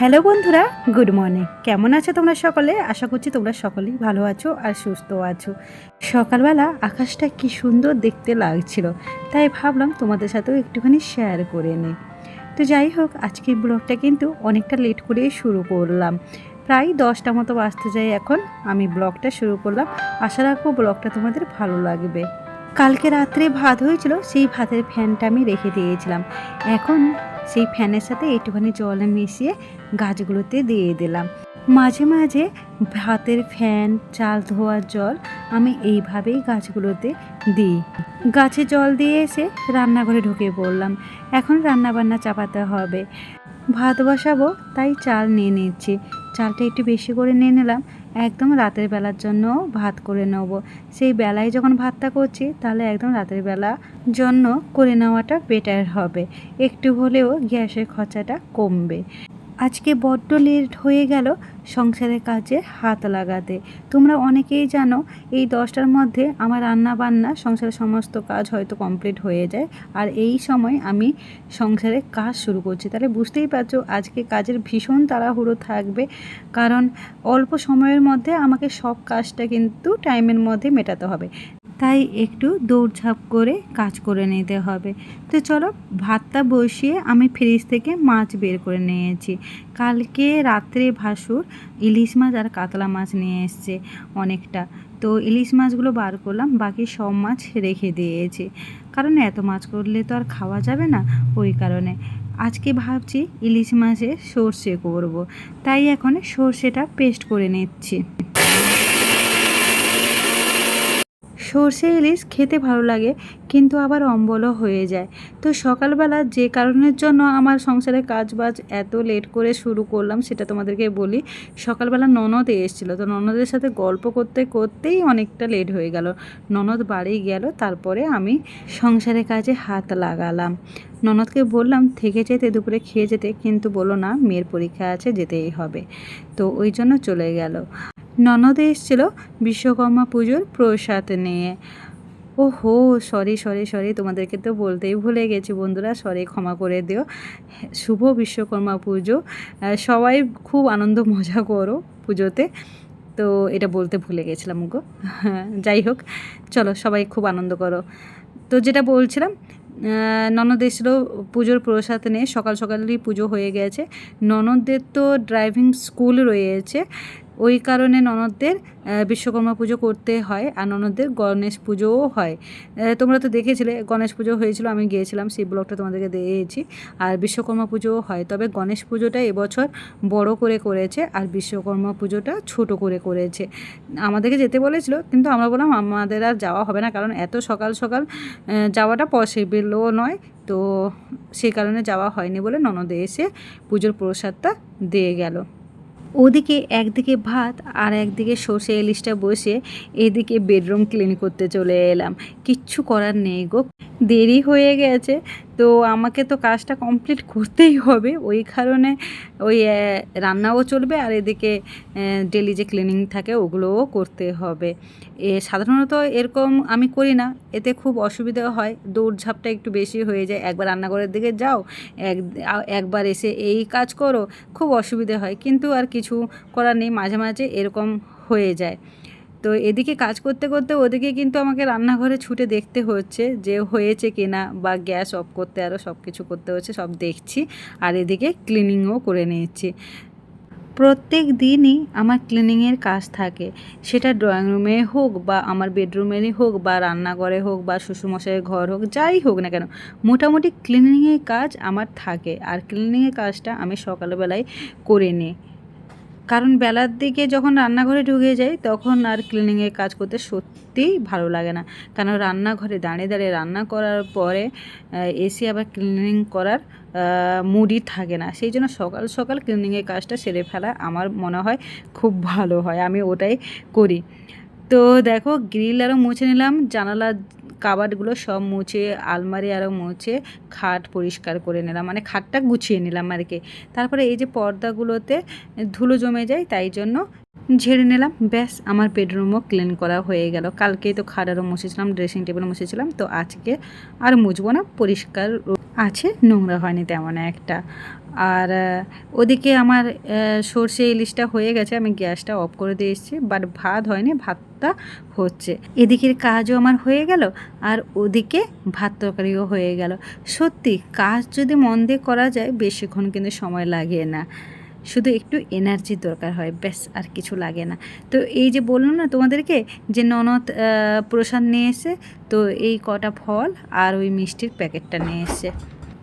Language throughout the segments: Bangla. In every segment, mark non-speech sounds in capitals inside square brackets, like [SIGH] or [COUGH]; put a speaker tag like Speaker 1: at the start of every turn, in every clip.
Speaker 1: হ্যালো বন্ধুরা, গুড মর্নিং। কেমন আছো তোমরা সকলে? আশা করছি তোমরা সকলেই ভালো আছো আর সুস্থ আছো। সকালবেলা আকাশটা কি সুন্দর দেখতে লাগছিল, তাই ভাবলাম তোমাদের সাথেও একটুখানি শেয়ার করে নিই। তো যাই হোক, আজকের ব্লগটা কিন্তু অনেকটা লেট করেই শুরু করলাম। প্রায় দশটা মতো বাজতে যাই এখন, আমি ব্লগটা শুরু করলাম। আশা রাখব ব্লগটা তোমাদের ভালো লাগবে। কালকে রাত্রে ভাত হয়েছিল, সেই ভাতের ফ্যানটা আমি রেখে দিয়েছিলাম। এখন সেই ফ্যানের সাথে একটুখানি জল মিশিয়ে গাছগুলোতে দিয়ে দিলাম। মাঝে মাঝে ভাতের ফ্যান, চাল ধোয়ার জল আমি এইভাবেই গাছগুলোতে দিই। গাছে জল দিয়ে এসে রান্নাঘরে ঢুকে পড়লাম। এখন রান্না বান্না চাপাতে হবে। ভাত বসাবো, তাই চাল নিয়ে নিচ্ছি। চালটা একটু বেশি করে নিয়ে নিলাম। একদম রাতের বেলার জন্য ভাত করে নেব। সেই বেলায় যখন ভাতটা করছি, তাহলে একদম রাতের বেলা জন্য করে নেওয়াটা বেটার হবে। একটু হলেও গ্যাসের খরচাটা কমবে। আজকে বড্ড লেট হয়ে গেল সংসারের কাজে হাত লাগাতে। তোমরা অনেকেই জানো, এই দশটার মধ্যে আমার রান্না বান্না সংসারের সমস্ত কাজ হয়তো কমপ্লিট হয়ে যায়। আর এই সময় আমি সংসারে কাজ শুরু করছি। তাহলে বুঝতেই পারছ, আজকে কাজের ভীষণ তাড়াহুড়ো থাকবে। কারণ অল্প সময়ের মধ্যে আমাকে সব কাজটা কিন্তু টাইমের মধ্যে মেটাতে হবে। তাই একটু দৌড়ঝাঁপ করে কাজ করে নিতে হবে। তো চলো, ভাতটা বসিয়ে আমি ফ্রিজ থেকে মাছ বের করে নিয়েছি। কালকে রাত্রে ভাসুর ইলিশ মাছ আর কাতলা মাছ নিয়ে এসছে অনেকটা। তো ইলিশ মাছগুলো বার করলাম, বাকি সব মাছ রেখে দিয়েছি। কারণ এত মাছ করলে তো আর খাওয়া যাবে না, ওই কারণে। আজকে ভাবছি ইলিশ মাছের সর্ষে করব। তাই এখন সর্ষেটা পেস্ট করে নিচ্ছি। সর্ষে ইলিশ খেতে ভালো লাগে, কিন্তু আবার অম্বলও হয়ে যায়। তো সকালবেলা যে কারণের জন্য আমার সংসারে কাজ বাজ এত লেট করে শুরু করলাম সেটা তোমাদেরকে বলি, সকালবেলা ননদ এসেছিল। তো ননদের সাথে গল্প করতে করতেই অনেকটা লেট হয়ে গেল। ননদ বাড়ি গেল, তারপরে আমি সংসারের কাজে হাত লাগালাম। ননদকে বললাম, থেকে যেতে, দুপুরে খেয়ে যেতে। কিন্তু বলল, না, মেয়ের পরীক্ষা আছে, যেতেই হবে। তো ওই জন্য চলে গেল। ননদে এসেছিল বিশ্বকর্মা পুজোর প্রসাদ নিয়ে। ও হো সরি সরি সরি তোমাদেরকে তো বলতেই ভুলে গেছি বন্ধুরা সরি ক্ষমা করে দিও। শুভ বিশ্বকর্মা পুজো। সবাই খুব আনন্দ, মজা করো পুজোতে। তো এটা বলতে ভুলে গেছিলাম গো। [LAUGHS] যাই হোক, চলো সবাই খুব আনন্দ করো। তো যেটা বলছিলাম ননদ এসেছিল পুজোর প্রসাদ নিয়ে। সকাল সকালই পুজো হয়ে গেছে। ননদদের তো ড্রাইভিং স্কুল রয়েছে। ওই কারণে ননদদের বিশ্বকর্মা পুজো করতে হয় আর ননদদের গণেশ পুজোও হয়। তোমরা তো দেখেছিলে, গণেশ পুজো হয়েছিল, আমি গিয়েছিলাম, সেই ব্লগটা তোমাদেরকে দিয়েছি। আর বিশ্বকর্মা পুজোও হয়, তবে গণেশ পুজোটা এবছর বড় করে করেছে আর বিশ্বকর্মা পুজোটা ছোট করে করেছে। আমাদেরকে যেতে বলেছিল, কিন্তু আমরা বললাম, আমাদের আর যাওয়া হবে না, কারণ এত সকাল সকাল যাওয়াটা পসিবলও নয়। তো সেই কারণে যাওয়া হয়নি বলে ননদে এসে পুজোর প্রসাদটা দিয়ে গেল। ওদিকে একদিকে ভাত আর একদিকে সর্ষে ইলিশটা বসে এদিকে বেডরুম ক্লিন করতে চলে এলাম। কিচ্ছু করার নেই গো। দেরি হয়ে গেছে। তো আমাকে তো কাজটা কমপ্লিট করতেই হবে। ওই কারণে ওই রান্নাও চলবে আর এদিকে ডেলি যে ক্লিনিং থাকে ওগুলোও করতে হবে। এ, সাধারণত এরকম আমি করি না। এতে খুব অসুবিধা হয়। দৌড়ঝাঁপটা একটু বেশি হয়ে যায়। একবার রান্নাঘরের দিকে যাও, এক, একবার এসে এই কাজ করো, খুব অসুবিধে হয়। কিন্তু আর কিছু করার নেই। মাঝে মাঝে এরকম হয়ে যায়। তো এদিকে কাজ করতে করতে ওদিকে কিন্তু আমাকে রান্নাঘরে ছুটে দেখতে হচ্ছে যে হয়েছে কিনা বা গ্যাস অফ করতে আরও সব কিছু করতে হচ্ছে, সব দেখছি আর এদিকে ক্লিনিংও করে নিয়েছি। প্রত্যেক দিনই আমার ক্লিনিংয়ের কাজ থাকে। সেটা ড্রয়িং রুমে হোক বা আমার বেডরুমেরই হোক বা রান্নাঘরে হোক বা শ্বশুরমশাইয়ের ঘর হোক, যাই হোক না কেন, মোটামুটি ক্লিনিংয়ের কাজ আমার থাকে। আর ক্লিনিংয়ের কাজটা আমি সকালবেলায় করে নিই। কারণ বেলার দিকে যখন রান্নাঘরে ঢুকে যাই, তখন আর ক্লিনিংয়ের কাজ করতে সত্যিই ভালো লাগে না। কারণ রান্নাঘরে দাঁড়িয়ে দাঁড়িয়ে রান্না করার পরে এসে আবার ক্লিনিং করার মুডই থাকে না। সেই জন্য সকাল সকাল ক্লিনিংয়ের কাজটা সেরে ফেলা আমার মনে হয় খুব ভালো হয়। আমি ওটাই করি। তো দেখো গ্রিল আরও মুছে নিলাম জানালা কাবারগুলো সব মুছে, আলমারি আরও মুছে, খাট পরিষ্কার করে নিলাম মানে খাটটা গুছিয়ে নিলাম আর কি। তারপরে এই যে পর্দাগুলোতে ধুলো জমে যায়, তাই জন্য ঝেড়ে নিলাম। ব্যাস, আমার বেডরুমও ক্লিন করা হয়ে গেল। কালকেই তো খাট আরও মুছেছিলাম ড্রেসিং টেবিল মুছেছিলাম, তো আজকে আর মুছবো না, পরিষ্কার আছে, নোংরা হয়নি তেমন একটা। আর ওদিকে আমার সর্ষে ইলিশটা হয়ে গেছে, আমি গ্যাসটা অফ করে দিয়ে এসেছি, বাট ভাত হয়নি, ভাতটা হচ্ছে। এদিকের কাজও আমার হয়ে গেল, আর ওদিকে ভাত তরকারিও হয়ে গেল। সত্যি, কাজ যদি মন দিয়ে করা যায়, বেশিক্ষণ কিন্তু সময় লাগে না। শুধু একটু এনার্জির দরকার হয়, ব্যাস, আর কিছু লাগে না। তো এই যে বললাম না তোমাদেরকে, যে ননদ প্রসাদ নিয়ে এসে তো এই কটা ফল আর ওই মিষ্টির প্যাকেটটা নিয়ে এসে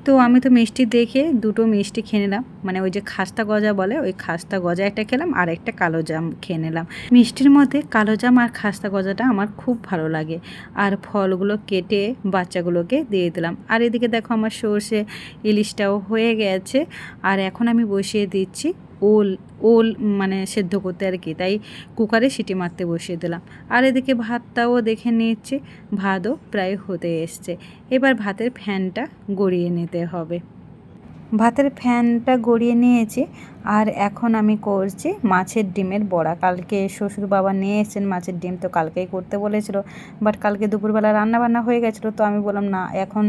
Speaker 1: তো আমি তো মিষ্টি দেখে দুটো মিষ্টি খেয়ে নিলাম। মানে ওই যে খাস্তা গজা বলে, ওই খাস্তা গজা একটা খেলাম আর একটা কালো জাম খেয়ে নিলাম। মিষ্টির মধ্যে কালো জাম আর খাস্তা গজাটা আমার খুব ভালো লাগে। আর ফলগুলো কেটে বাচ্চাগুলোকে দিয়ে দিলাম। আর এদিকে দেখো আমার সর্ষে ইলিশটাও হয়ে গেছে। আর এখন আমি বসিয়ে দিচ্ছি ওল ওল মানে সেদ্ধ করতে আর কি, তাই কুকারে সিটি মারতে বসিয়ে দিলাম। আর এদিকে ভাতটাও দেখে নিয়েছে, ভাতও প্রায় হতে এসছে। এবার ভাতের ফ্যানটা গড়িয়ে নিতে হবে। ভাতের ফ্যানটা গড়িয়ে নিয়েছি আর এখন আমি করছি মাছের ডিমের বড়া। কালকে শ্বশুর বাবা নিয়ে এসেছেন মাছের ডিম, তো কালকেই করতে বলেছিল। বাট কালকে দুপুরবেলা রান্না বান্না হয়ে গেছিল, তো আমি বললাম, না, এখন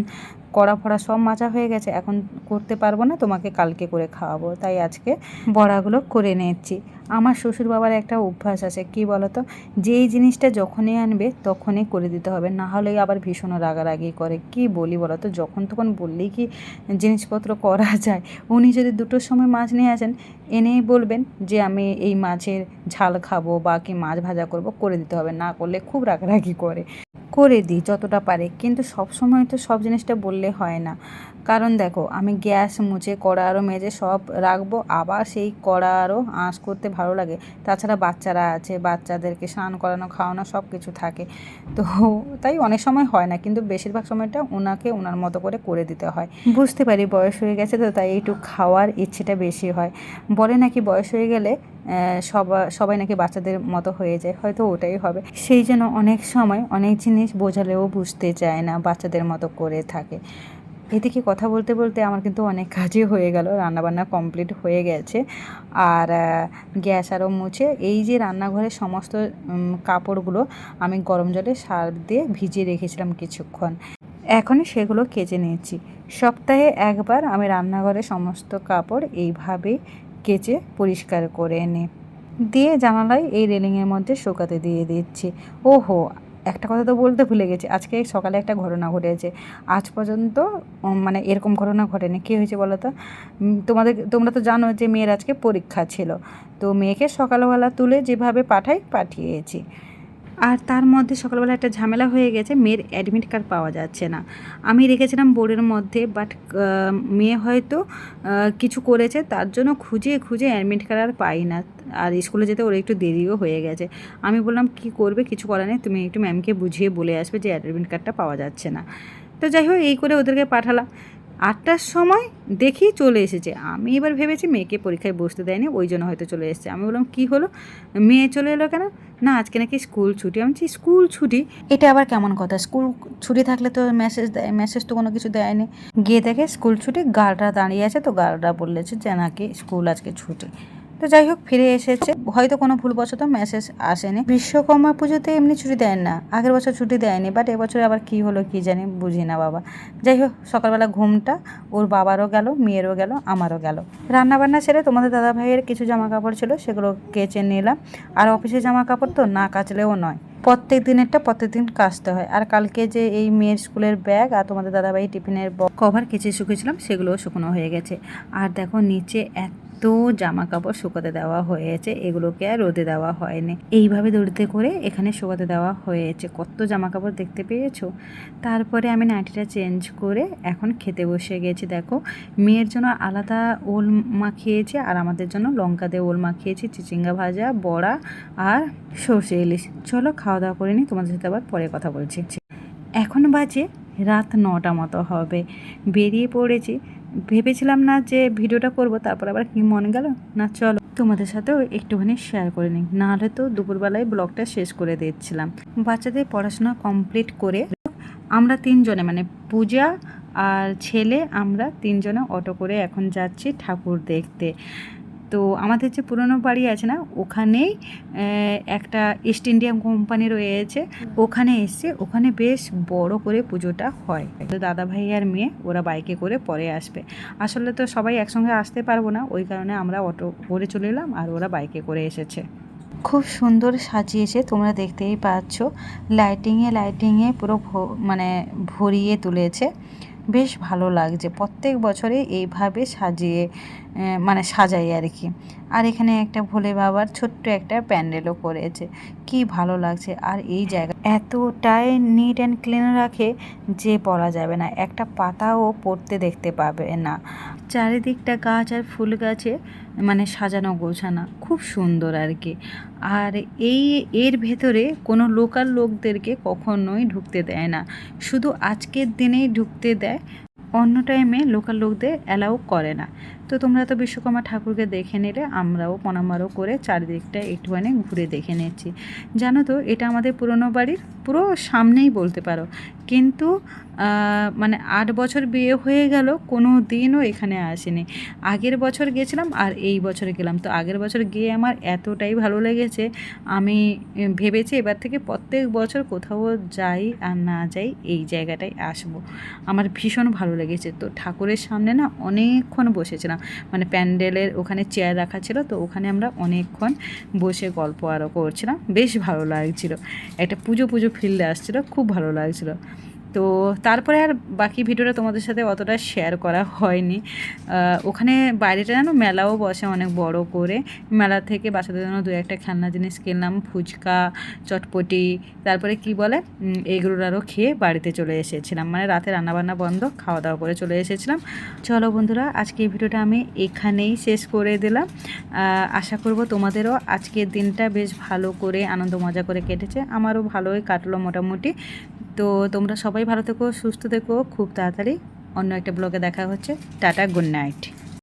Speaker 1: কড়া ফড়া সব মাজা হয়ে গেছে, এখন করতে পারব না, তোমাকে কালকে করে খাওয়াবো। তাই আজকে বড়াগুলো করে নিচ্ছি আমার শ্বশুর বাবার একটা অভ্যাস আছে, কি বলতো? যেই জিনিসটা যখনই আনবে, তখনই করে দিতে হবে। না হলে আবার ভীষণ রাগারাগি করে। কি বলি বলতো? যখন তখন বললেই কি জিনিসপত্র করা যায়। উনি যদি দুটোর সময় মাছ নিয়ে আসেন এনেই বলবেন যে আমি এই মাছের ঝাল খাব বা কি মাছ ভাজা করব, করে দিতে হবে। না করলে খুব রাগারাগি করে। করে দিই যতটা পারে। কিন্তু সব সময় তো সব জিনিসটা বললে হয় না। কারণ দেখো, আমি গ্যাস মুছে কড়া আরও মেজে সব রাখব, আবার সেই কড়া আরও আঁশ করতে ভালো লাগে। তাছাড়া বাচ্চারা আছে, বাচ্চাদেরকে স্নান করানো, খাওয়ানো সব কিছু থাকে। তো তাই অনেক সময় হয় না, কিন্তু বেশিরভাগ সময়টা ওনাকে ওনার মতো করে করে দিতে হয়। বুঝতে পারি বয়স হয়ে গেছে তো, তাই একটু খাওয়ার ইচ্ছেটা বেশি হয়। বলে নাকি বয়স হয়ে গেলে সবাই সবাই নাকি বাচ্চাদের মতো হয়ে যায়, হয়তো ওটাই হবে। সেই জন্য অনেক সময় অনেক জিনিস বোঝালেও বুঝতে চায় না, বাচ্চাদের মতো করে থাকে। এদিকে কথা বলতে বলতে আমার কিন্তু অনেক কাজই হয়ে গেল, রান্নাবান্না কমপ্লিট হয়ে গেছে। আর গ্যাস আরও মুছে, এই যে রান্নাঘরের সমস্ত কাপড়গুলো আমি গরম জলে সার দিয়ে ভিজিয়ে রেখেছিলাম কিছুক্ষণ। এখনই সেগুলো কেচে নিয়েছি। সপ্তাহে একবার আমি রান্নাঘরে সমস্ত কাপড় এইভাবেই কেচে পরিষ্কার করে নিই দিয়ে জানালায় এই রেলিংয়ের মধ্যে শুকাতে দিয়ে দিচ্ছি। ওহো একটা কথা তো বলতে ভুলে গেছি, আজকে সকালে একটা ঘটনা ঘটেছে। আজ পর্যন্ত মানে এরকম ঘটনা ঘটেনি। কী হয়েছে বলো তো? তোমাদের, তোমরা তো জানো যে মেয়ের আজকে পরীক্ষা ছিল। তো মেয়েকে সকালবেলা তুলে যেভাবে পাঠাই, পাঠিয়েছি। আর তার মধ্যে সকালবেলা একটা ঝামেলা হয়ে গেছে, মেয়ের অ্যাডমিট কার্ড পাওয়া যাচ্ছে না। আমি রেখেছিলাম বোর্ডের মধ্যে বাট মেয়ে হয়তো কিছু করেছে, তার জন্য খুঁজে খুঁজে অ্যাডমিট কার্ড আর পাই না। আর স্কুলে যেতে ওর একটু দেরিও হয়ে গেছে। আমি বললাম, কি করবে? কিছু করার নেই। তুমি একটু ম্যামকে বুঝিয়ে বলে আসবে যে অ্যাডমিট কার্ডটা পাওয়া যাচ্ছে না। তো যাই হোক, এই করে ওদেরকে পাঠালাম। আটটার সময় দেখি চলে এসেছে। আমি এবার ভেবেছি মেয়েকে পরীক্ষায় বসতে দেয়নি ওই জন্য হয়তো চলে এসেছে। আমি বললাম কি হলো? মেয়ে চলে এলো কেন? না আজকে নাকি স্কুল ছুটি। আমি বলছি, স্কুল ছুটি? এটা আবার কেমন কথা? স্কুল ছুটি থাকলে তো মেসেজ দেয় মেসেজ তো কোনো কিছু দেয়নি। গিয়ে দেখে স্কুল ছুটি গার্ডরা দাঁড়িয়ে আছে তো গার্ডরা বলেছে যে নাকি স্কুল আজকে ছুটি। তো যাই হোক, ফিরে এসেছে। হয়তো কোনো ভুলবশত মেসেজ আসেনি। বিশ্বকর্মা পুজোতে এমনি ছুটি দেয় না। আগের বছর ছুটি দেয়নি বাট এবছর আবার কি হলো কি জানি বুঝি না বাবা। যাই হোক, সকালবেলা ঘুমটা ওর বাবারও গেল, মেয়েরও গেল, আমারও গেল। রান্নাবান্না সেরে তোমাদের দাদা ভাইয়ের কিছু জামা কাপড় ছিল, সেগুলো কেচে নিলাম। আর অফিসের জামা কাপড় তো না কাচলেও নয়। প্রত্যেক দিনেরটা প্রত্যেক দিন কাচতে হয়। আর কালকে যে এই মেয়ের স্কুলের ব্যাগ আর তোমাদের দাদাভাই টিফিনের কভার কেচে শুকিয়েছিলাম, সেগুলোও শুকনো হয়ে গেছে। আর দেখো, নিচে এত জামা কাপড় শুকোতে দেওয়া হয়েছে, এগুলোকে আর রোদে দেওয়া হয়নি। এইভাবে দড়িতে করে এখানে শুকাতে দেওয়া হয়েছে। কত জামা কাপড় দেখতে পেয়েছ? তারপরে আমি নাইটিটা চেঞ্জ করে এখন খেতে বসে গেছি। দেখো, মেয়ের জন্য আলাদা ওল মাখিয়েছি আর আমাদের জন্য লঙ্কা দিয়ে ওল মাখিয়েছি, চিচিঙ্গা ভাজা, বড়া আর সর্ষে ইলিশ। চলো খাওয়া দাওয়া করে নিই, তোমাদের সাথে আবার পরে কথা বলছি। এখন বাজে রাত নটা মতো হবে। বেরিয়ে পড়েছি। ভেবেছিলাম না যে ভিডিওটা করব, তারপর আবার কি মনে গেল? না, চলো। তোমাদের সাথেও একটুখানি শেয়ার করে নিই। নাহলে তো দুপুরবেলায় ব্লগটা শেষ করে দিচ্ছিলাম। বাচ্চাদের পড়াশোনা কমপ্লিট করে আমরা তিনজনে মানে পূজা আর ছেলে, আমরা তিনজনে অটো করে এখন যাচ্ছি ঠাকুর দেখতে। আমাদের যে পুরনো বাড়ি আছে না ওখানেই একটা ইস্ট ইন্ডিয়ান কোম্পানি রয়েছে। ওখানে এসছে ওখানে বেশ বড় করে পুজোটা হয়। তো দাদা ভাই আর মেয়ে ওরা বাইকে করে পরে আসবে। আসলে তো সবাই একসঙ্গে আসতে পারব না ওই কারণে আমরা অটো করে চলে এলাম আর ওরা বাইকে করে এসেছে। খুব সুন্দর সাজিয়েছে তোমরা দেখতেই পাচ্ছ। লাইটিংয়ে লাইটিংয়ে পুরো মানে ভরিয়ে তুলেছে। বেশ ভালো লাগছে। প্রত্যেক বছরে এইভাবে সাজিয়ে মানে সাজাই আর কি। আর এখানে একটা ভোলে বাবার ছোট্ট একটা প্যান্ডেলও করেছে। কি ভালো লাগছে। আর এই জায়গা এতটাই নিট অ্যান্ড ক্লিন রাখে যে বলা যাবে না। একটা পাতাও পড়তে দেখতে পাবে না। চারিদিকটা গাছ আর ফুল গাছে মানে সাজানো গোছানো। খুব সুন্দর আর কি। আর এই, এর ভেতরে কোনো লোকাল লোকদেরকে কখনোই ঢুকতে দেয় না। শুধু আজকের দিনেই ঢুকতে দেয়। অন্য টাইমে লোকাল লোকদের অ্যালাউ করে না। তো তোমরা তো বিশ্বকর্মা ঠাকুরকে দেখে নিলে, আমরাও পনামারও করে চারিদিকটা একটুখানি ঘুরে দেখে নিচ্ছি জানো তো, এটা আমাদের পুরনো বাড়ির, পুরো সামনেই বলতে পারো। কিন্তু মানে আট বছর বিয়ে হয়ে গেল, কোনো দিনও এখানে আসেনি। আগের বছর গেছিলাম আর এই বছর গেলাম। তো আগের বছর গিয়ে আমার এতটাই ভালো লেগেছে, আমি ভেবেছি এবার থেকে প্রত্যেক বছর কোথাও যাই আর না যাই, এই জায়গাটায় আসব। আমার ভীষণ ভালো লেগেছে। তো ঠাকুরের সামনে না অনেকক্ষণ বসেছিলাম। মানে প্যান্ডেলের ওখানে চেয়ার রাখা ছিল, তো ওখানে আমরা অনেকক্ষণ বসে গল্প আরও করছিলাম। বেশ ভালো লাগছিল। একটা পুজো পুজো ফিল্ডে আসছিল, খুব ভালো লাগছিল। তো তারপরে আর বাকি ভিডিওটা তোমাদের সাথে অতটা শেয়ার করা হয়নি। ওখানে বাইরেটা যেন মেলাও বসে অনেক বড় করে। মেলা থেকে বাচ্চাদের জন্য দু একটা খেলনা জিনিস কিনলাম ফুচকা চটপটি তারপরে কি বলে? উম, এগুলো আরও খেয়ে বাড়িতে চলে এসেছিলাম। মানে রাতে রান্নাবান্না বন্ধ খাওয়া দাওয়া করে চলে এসেছিলাম। চলো বন্ধুরা আজকে এই ভিডিওটা আমি এখানেই শেষ করে দিলাম। আশা করব তোমাদেরও আজকের দিনটা বেশ ভালো করে আনন্দ মজা করে কেটেছে। আমারও ভালোই কাটলো মোটামুটি। তো তোমরা সবাই ভালো থেকো, সুস্থ থেকো। খুব তাড়াতাড়ি অন্য একটা ব্লগে দেখা হচ্ছে। Tata, good night.